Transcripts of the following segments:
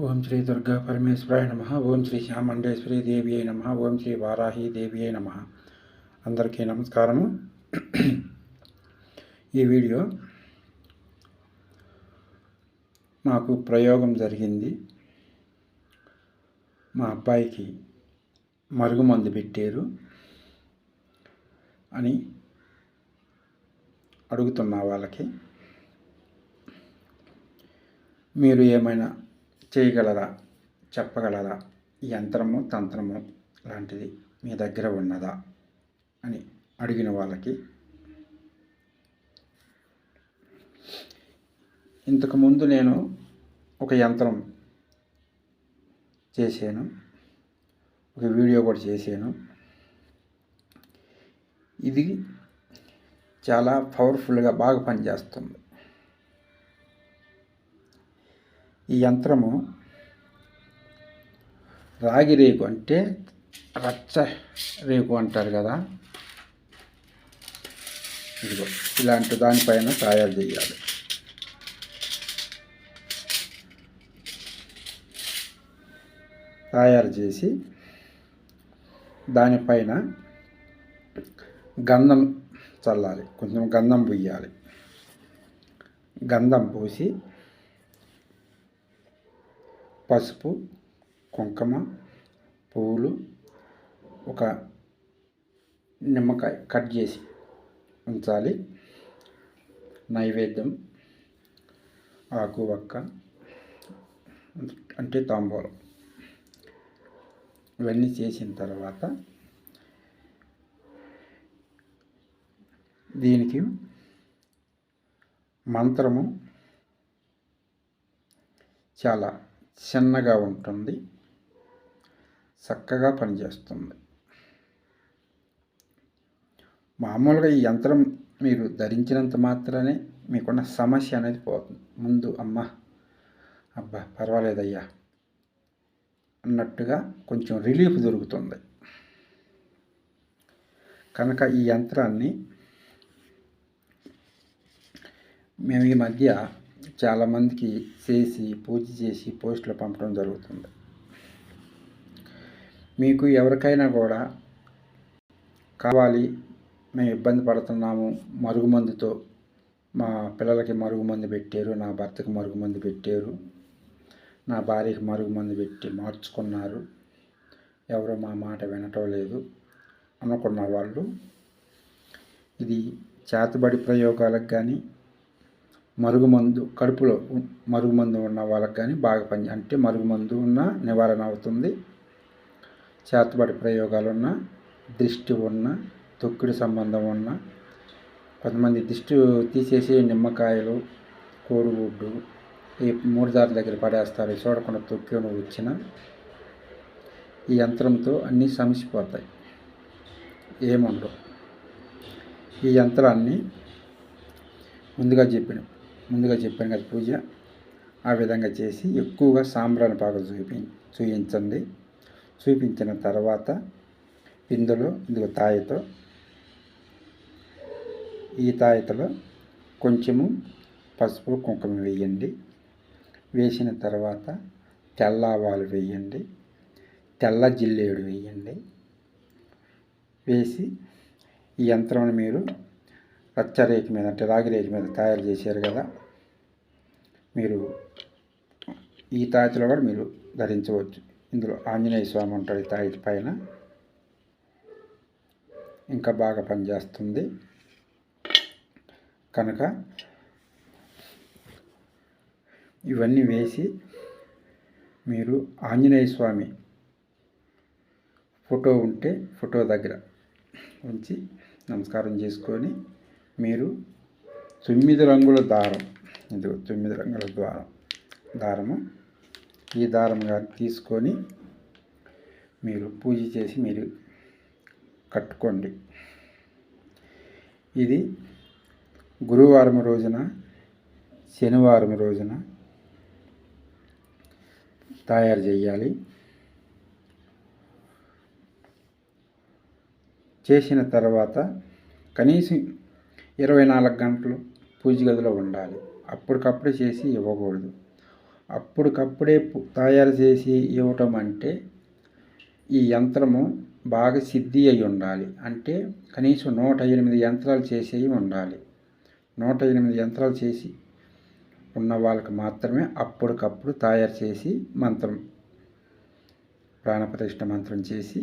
ఓం శ్రీ దుర్గా పరమేశ్వరాయ నమ. ఓం శ్రీ శ్యామండేశ్వరి దేవి అయి నమ. ఓం శ్రీ వారాహి దేవి అయి నమ. అందరికీ నమస్కారము. ఈ వీడియో మాకు ప్రయోగం జరిగింది. మా అబ్బాయికి మరుగుమందు పెట్టారు అని అడుగుతున్నా వాళ్ళకి మీరు ఏమైనా చేయగలరా? చెప్పగలరా? ఈ యంత్రము తంత్రము లాంటిది మీ దగ్గర ఉన్నదా? అని అడిగిన వాళ్ళకి ఇంతకుముందు నేను ఒక యంత్రం చేశాను. ఒక వీడియో కూడా చేశాను. ఇది చాలా పవర్ఫుల్గా బాగా పనిచేస్తుంది. ఈ యంత్రము రాగి రేకు అంటే రచ్చ రేకు అంటారు కదా. ఇదిగో ఇలాంటి దానిపైన తయారు చేయాలి. తయారు చేసి దానిపైన గంధం చల్లాలి. కొంచెం గంధం పోయాలి గంధం పోసి పసుపు కుంకుమ పూలు ఒక నిమ్మకాయ కట్ చేసి ఉంచాలి. నైవేద్యం ఆకు వక్క అంటే తాంబూలం. ఇవన్నీ చేసిన తర్వాత దీనికి మంత్రము చాలా చిన్నగా ఉంటుంది. చక్కగా పనిచేస్తుంది. మామూలుగా ఈ యంత్రం మీరు ధరించినంత మాత్రమే మీకున్న సమస్య అనేది పోతుంది. ముందు అమ్మ అబ్బా పర్వాలేదయ్యా అన్నట్టుగా కొంచెం రిలీఫ్ దొరుకుతుంది. కనుక ఈ యంత్రాన్ని మేము ఈ మధ్య చాలామందికి చేసి పూజ చేసి పోస్టులు పంపడం జరుగుతుంది. మీకు ఎవరికైనా కూడా కావాలి మేము ఇబ్బంది పడుతున్నాము మరుగుమందుతో మా పిల్లలకి మరుగుమందు పెట్టారు నా భర్తకి మరుగుమందు పెట్టారు నా భార్యకి మరుగుమందు పెట్టి మార్చుకున్నారు. ఎవరో మా మాట వినటం లేదు అనుకున్న వాళ్ళు ఇది చేతబడి ప్రయోగాలకు కానీ మరుగుమందు కడుపులో మరుగుమందు ఉన్న వాళ్ళకి కానీ బాగా పని అంటే మరుగుమందు ఉన్న నివారణ అవుతుంది. చేతబడి ప్రయోగాలు ఉన్న దిష్టి ఉన్న తొక్కుడు సంబంధం ఉన్న కొంతమంది దిష్టి తీసేసి నిమ్మకాయలు కోడిగుడ్డు ఈ మూడు దారి దగ్గర పడేస్తారు. చూడకుండా తొక్కి వచ్చిన ఈ యంత్రంతో అన్నీ సమసిపోతాయి. ఏముండవు. ఈ యంత్రాన్ని ముందుగా చెప్పిన ముందుగా చెప్పాను కదా పూజ. ఆ విధంగా చేసి ఎక్కువగా సాంబ్రాణి పాక చూపి చూపించండి చూపించిన తర్వాత ఇందులో ఇందులో తాయతో ఈ తాయతలో కొంచెము పసుపు కుంకుమ వేయండి. వేసిన తర్వాత తెల్ల ఆవాలు వేయండి. తెల్ల జిల్లేడు వేయండి. వేసి ఈ యంత్రం మీరు రచ్చరేఖ మీద అంటే రాగి రేఖ మీద తయారు చేశారు కదా. మీరు ఈ తాయత్తులో కూడా మీరు ధరించవచ్చు. ఇందులో ఆంజనేయ స్వామి ఉంటాడు ఈ తాయత్ పైన. ఇంకా బాగా పనిచేస్తుంది. కనుక ఇవన్నీ వేసి మీరు ఆంజనేయ స్వామి ఫోటో ఉంటే ఫోటో దగ్గర ఉంచి నమస్కారం చేసుకొని మీరు తొమ్మిది రంగుల దారం ఇది తొమ్మిది రంగుల ద్వారం. దారము ఈ దారంగా తీసుకొని మీరు పూజ చేసి మీరు కట్టుకోండి. ఇది గురువారం రోజున శనివారం రోజున తయారు చేయాలి. చేసిన తర్వాత కనీసం ఇరవై నాలుగు గంటలు పూజ గదిలో ఉండాలి. అప్పటికప్పుడు చేసి ఇవ్వకూడదు. అప్పటికప్పుడే తయారు చేసి ఇవ్వటం అంటే ఈ యంత్రము బాగా సిద్ధి అయి ఉండాలి. అంటే కనీసం నూట ఎనిమిది యంత్రాలు చేసేవి ఉండాలి. నూట ఎనిమిది యంత్రాలు చేసి ఉన్న వాళ్ళకి మాత్రమే అప్పటికప్పుడు తయారు చేసి మంత్రం ప్రాణప్రతిష్ఠ మంత్రం చేసి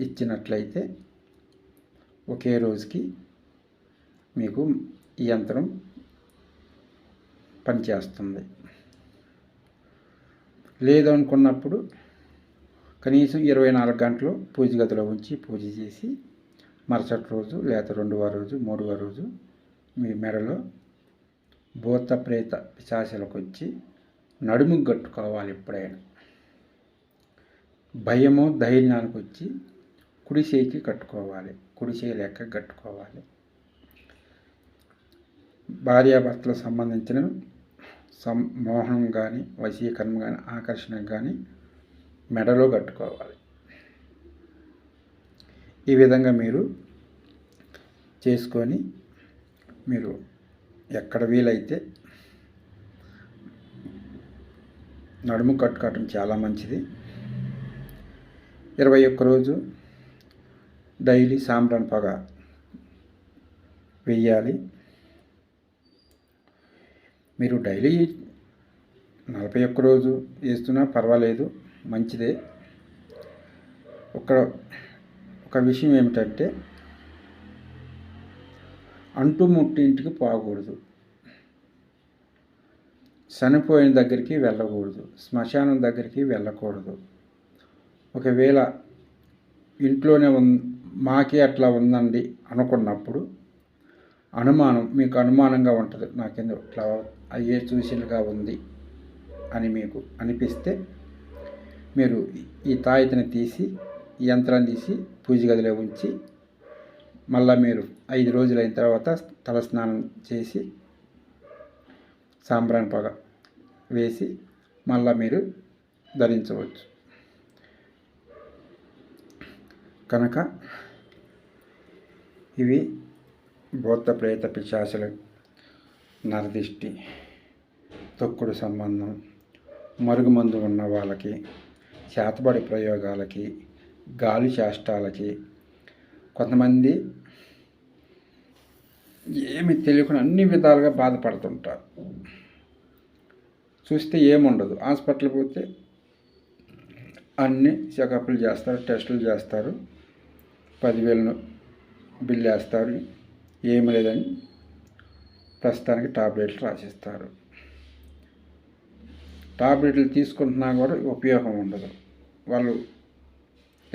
ఇచ్చినట్లయితే ఒకే రోజుకి మీకు ఈ యంత్రం పనిచేస్తుంది. లేదనుకున్నప్పుడు కనీసం ఇరవై నాలుగు గంటలు పూజ గదిలో ఉంచి పూజ చేసి మరుసటి రోజు లేదా రెండవ రోజు మూడవ రోజు మీ మెడలో భూత ప్రేత పిశాచలకు వచ్చి నడుము కట్టుకోవాలి ఎప్పుడైనా. భయము ధైర్యానికి వచ్చి కుడి చేయికి కట్టుకోవాలి కుడి చేయి లెక్క కట్టుకోవాలి. భార్యాభర్తలకు సంబంధించిన సం మోహనం కానీ వశీకరణ కానీ ఆకర్షణ కానీ మెడలో కట్టుకోవాలి. ఈ విధంగా మీరు చేసుకొని మీరు ఎక్కడ వీలైతే నడుము కట్టుకోవటం చాలా మంచిది. ఇరవై ఒక్క రోజు డైలీ సాంబ్రాన్ పొగ వెయ్యాలి మీరు డైలీ నలభై ఒక్క రోజు వేస్తున్నా పర్వాలేదు మంచిదే. ఒక ఒక విషయం ఏమిటంటే అంటు ముట్టింటికి పోకూడదు. చనిపోయిన దగ్గరికి వెళ్ళకూడదు. శ్మశానం దగ్గరికి వెళ్ళకూడదు. ఒకవేళ ఇంట్లోనే ఉన్ మాకే అట్లా ఉందండి అనుకున్నప్పుడు అనుమానం మీకు అనుమానంగా ఉంటుంది. నాకేందో ఇట్లా అయ్యే చూసినగా ఉంది అని మీకు అనిపిస్తే మీరు ఈ తాయితని తీసి ఈ యంత్రాన్ని తీసి పూజ గదిలో ఉంచి మళ్ళీ మీరు ఐదు రోజులు అయిన తర్వాత తలస్నానం చేసి సాంబ్రాన్ పొగ వేసి మళ్ళీ మీరు ధరించవచ్చు. కనుక ఇవి భూత ప్రేత పిశాసుల నరదిష్టి తొక్కుడు సంబంధం మరుగుమందు ఉన్న వాళ్ళకి చేతబడి ప్రయోగాలకి గాలి చేష్టాలకి కొంతమంది ఏమి తెలియకుండా అన్ని విధాలుగా బాధపడుతుంటారు. చూస్తే ఏముండదు. హాస్పిటల్కి పోతే అన్ని చెకప్లు చేస్తారు టెస్టులు చేస్తారు పదివేలను బిల్ వేస్తారు. ఏమి లేదని ప్రస్తుతానికి టాబ్లెట్లు రాసిస్తారు. టాబ్లెట్లు తీసుకుంటున్నా కూడా ఉపయోగం ఉండదు. వాళ్ళు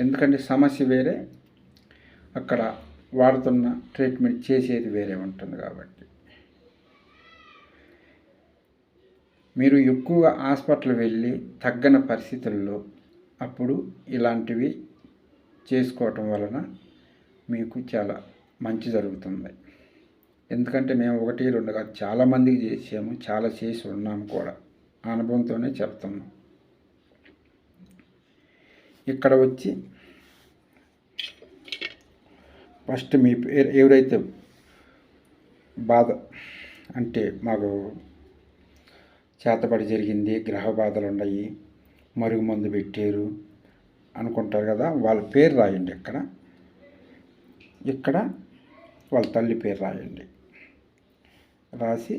ఎందుకంటే సమస్య వేరే అక్కడ వాడుతున్న ట్రీట్మెంట్ చేసేది వేరే ఉంటుంది కాబట్టి. మీరు ఎక్కువగా హాస్పిటల్ వెళ్ళి తగ్గని పరిస్థితుల్లో అప్పుడు ఇలాంటివి చేసుకోవటం వలన మీకు చాలా మంచి జరుగుతుంది. ఎందుకంటే మేము ఒకటి రెండు కాదు చాలామందికి చేసాము చాలా చేసి ఉన్నాము కూడా. అనుభవంతోనే చెప్తున్నాం. ఇక్కడ వచ్చి ఫస్ట్ మీ పేరు ఎవరైతే బాధ అంటే మాకు చేతబడి జరిగింది గ్రహ బాధలు ఉన్నాయి మరుగు మందు పెట్టారు అనుకుంటారు కదా వాళ్ళ పేరు రాయండి ఇక్కడ ఇక్కడ వాళ్ళ తల్లి పేరు రాయండి. రాసి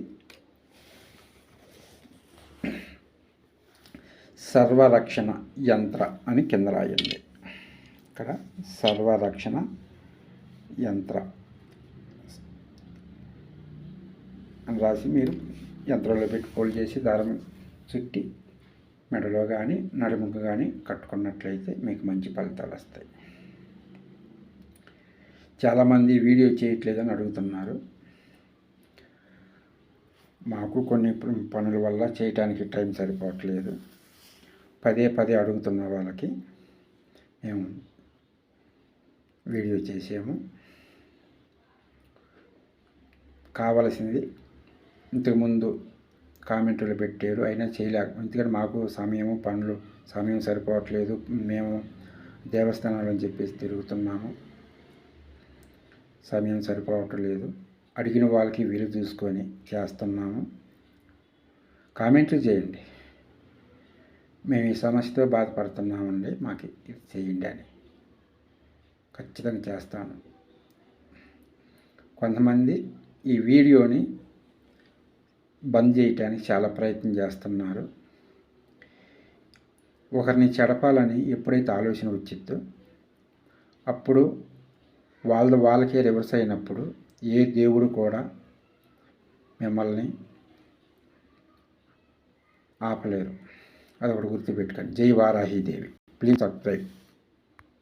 సర్వరక్షణ యంత్ర అని కింద రాయండి. ఇక్కడ సర్వరక్షణ యంత్ర అని రాసి మీరు యంత్రంలో పెట్టి ఫోల్డ్ చేసి దారం చుట్టి మెడలో కానీ నడుముకు కానీ కట్టుకున్నట్లయితే మీకు మంచి ఫలితాలు వస్తాయి. చాలామంది వీడియో చేయట్లేదని అడుగుతున్నారు. మాకు కొన్ని పనుల వల్ల చేయటానికి టైం సరిపోవట్లేదు. పదే పదే అడుగుతున్న వాళ్ళకి మేము వీడియో చేసాము. కావలసింది ఇంతకుముందు కామెంట్లు పెట్టారు అయినా చేయలేక ఎందుకంటే మాకు సమయము పనులు సమయం సరిపోవట్లేదు. మేము దేవస్థానాలు అని చెప్పేసి తిరుగుతున్నాము. సమయం సరిపోవటం లేదు. అడిగిన వాళ్ళకి వీలు చూసుకొని చేస్తున్నాము. కామెంట్లు చేయండి. మేము ఈ సమస్యతో బాధపడుతున్నామండి. మాకు ఇది చేయండి అని. ఖచ్చితంగా చేస్తాను. కొంతమంది ఈ వీడియోని బంద్ చేయటానికి చాలా ప్రయత్నం చేస్తున్నారు. ఒకరిని చెడపాలని ఎప్పుడైతే ఆలోచన వచ్చిద్దో అప్పుడు వాళ్ళది వాళ్ళకే రివర్స్ అయినప్పుడు ఏ దేవుడు కూడా మిమ్మల్ని ఆపలేరు. అదొకటి గుర్తుపెట్టుకోండి. జై వారాహి దేవి. Please subscribe